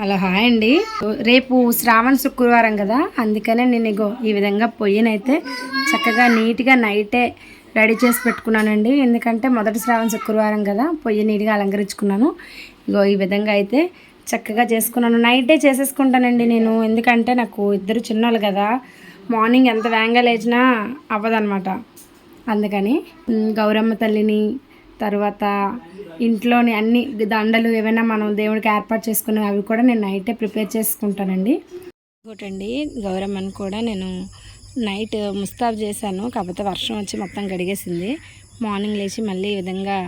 Hello hi అండి. రేపు శ్రావణ శుక్రవారం కదా అందుకనే నేను ఇగో ఈ విధంగా పొయ్యినైతే చక్కగా నీట్గా నైటే రెడీ చేసి పెట్టుకున్నానండి. ఎందుకంటే మొదటి శ్రావణ శుక్రవారం కదా పొయ్యి నీట్గా అలంకరించుకున్నాను. ఇగో ఈ విధంగా అయితే చక్కగా చేసుకున్నాను. నైటే చేసేసుకుంటానండి నేను ఎందుకంటే నాకు ఇద్దరు చిన్నోళ్ళు కదా మార్నింగ్ ఎంత వేగంగా లేచినా అవ్వదనమాట అందుకని గౌరమ్మ తల్లిని తర్వాత ఇంట్లోని అన్ని దండలు ఏమైనా మనం దేవుడికి ఏర్పాటు చేసుకునే అవి కూడా నేను నైటే ప్రిపేర్ చేసుకుంటానండి. ఇంకోటండి గౌరమ్మని కూడా నేను నైట్ ముస్తాబ్ చేశాను. కాకపోతే వర్షం వచ్చి మొత్తం గడిగేసింది. మార్నింగ్ లేచి మళ్ళీ ఈ విధంగా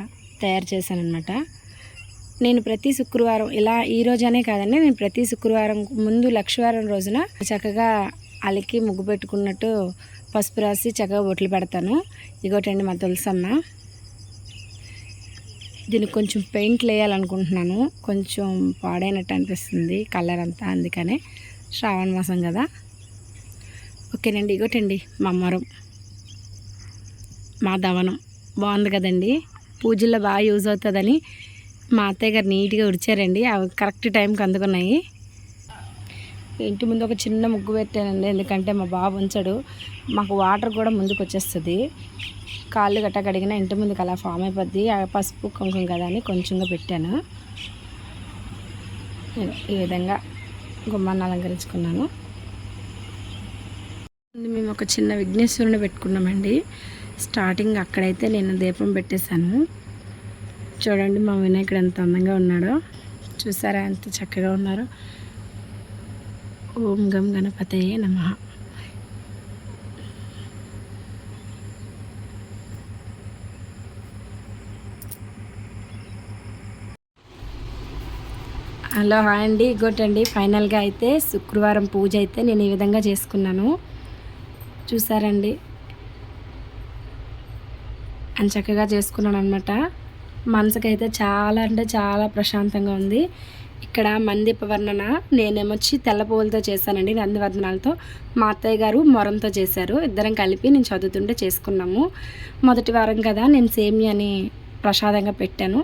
తయారు చేశాను అనమాట నేను ప్రతి శుక్రవారం ఇలా ఈ రోజనే కాదండి నేను ప్రతి శుక్రవారం ముందు లక్షవారం రోజున చక్కగా అలికి ముగ్గు పెట్టుకున్నట్టు పసుపు రాసి చక్కగా బొట్లు పెడతాను. ఇగోటండి మా తులసమ్మ. దీనికి కొంచెం పెయింట్లు వేయాలనుకుంటున్నాను కొంచెం పాడైనట్టు అనిపిస్తుంది కలర్ అంతా అందుకనే శ్రావణ మాసం కదా. ఓకేనండి ఇగోటండి మా అమ్మరం మా దవనం. బాగుంది కదండి. పూజల్లో బాగా యూజ్ అవుతుందని మా అత్తయ్య గారు నీట్గా ఉడిచారండి. అవి కరెక్ట్ టైంకి అందుకున్నాయి. ఇంటి ముందు ఒక చిన్న ముగ్గు పెట్టానండి. ఎందుకంటే మా బాబు ఉంచాడు. మాకు వాటర్ కూడా ముందుకు వచ్చేస్తుంది కాళ్ళు గట్ట కడిగినా ఇంటి ముందుకు అలా ఫామ్ అయిపోద్ది. ఆ పసుపు కుంకుమ కదా అని కొంచెంగా పెట్టాను. నేను ఈ విధంగా గుమ్మాన్ని అలంకరించుకున్నాను. మేము ఒక చిన్న విఘ్నేశ్వరుని పెట్టుకున్నామండి. స్టార్టింగ్ అక్కడైతే నేను దీపం పెట్టేశాను. చూడండి మా వినాయకుడు ఎంత అందంగా ఉన్నాడో. చూసారా ఎంత చక్కగా ఉన్నారో. ఓం గం గణపతయే నమ. హలో హాయ్ అండి ఇగోటండి. ఫైనల్గా అయితే శుక్రవారం పూజ అయితే నేను ఈ విధంగా చేసుకున్నాను. చూసారండి? అని చక్కగా చేసుకున్నాను అనమాట మనసుకైతే చాలా అంటే చాలా ప్రశాంతంగా ఉంది. ఇక్కడ మందీప వర్ణన నేనేమొచ్చి తెల్ల పువ్వులతో చేశానండి నందివర్ధనాలతో మా అత్తయ్య గారు మొరంతో చేశారు. ఇద్దరం కలిపి నేను చదువుతుంటే చేసుకున్నాము. మొదటి వారం కదా నేను సేమియాని ప్రసాదంగా పెట్టాను.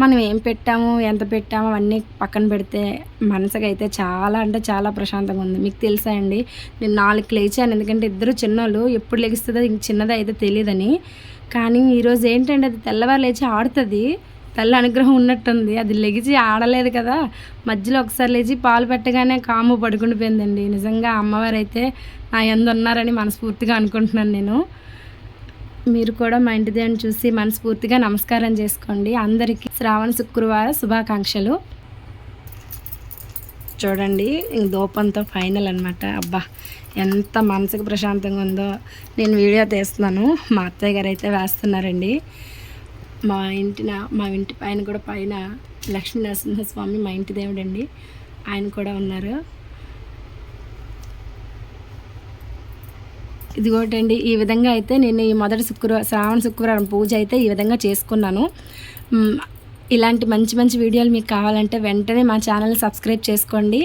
మనం ఏం పెట్టాము ఎంత పెట్టాము అవన్నీ పక్కన పెడితే మనసుకైతే అయితే చాలా అంటే చాలా ప్రశాంతంగా ఉంది. మీకు తెలుసా అండి నేను నాలుగు లేచాను. ఎందుకంటే ఇద్దరు చిన్నోళ్ళు ఎప్పుడు లెగిస్తుందో ఇంక చిన్నది అయితే తెలియదని కానీ ఈరోజు ఏంటంటే అది తెల్లవారు లేచి ఆడుతుంది. తల్లి అనుగ్రహం ఉన్నట్టుంది. అది లెగిచి ఆడలేదు కదా. మధ్యలో ఒకసారి లేచి పాలు పెట్టగానే కాము పడుకుండిపోయిందండి నిజంగా అమ్మవారు అయితే నా ఎందు ఉన్నారని మనస్ఫూర్తిగా అనుకుంటున్నాను నేను. మీరు కూడా మా ఇంటి దేవుని చూసి మనస్ఫూర్తిగా నమస్కారం చేసుకోండి. అందరికీ శ్రావణ శుక్రవార శుభాకాంక్షలు. చూడండి దూపంతో ఫైనల్ అనమాట అబ్బా ఎంత మనసుకు ప్రశాంతంగా ఉందో. నేను వీడియో తీస్తున్నాను. మా అత్తయ్య గారు అయితే వేస్తున్నారండి. మా ఇంటిన మా ఇంటి పైన కూడా పైన లక్ష్మీ నరసింహస్వామి మా ఇంటి దేవుడండి. ఆయన కూడా ఉన్నారు. ఇదిగోటండి ఈ విధంగా అయితే నేను ఈ మొదటి శుక్రవారం శ్రావణ శుక్రవారం పూజ అయితే ఈ విధంగా చేసుకున్నాను. ఇలాంటి మంచి మంచి వీడియోలు మీకు కావాలంటే వెంటనే మా ఛానల్ సబ్స్క్రైబ్ చేసుకోండి.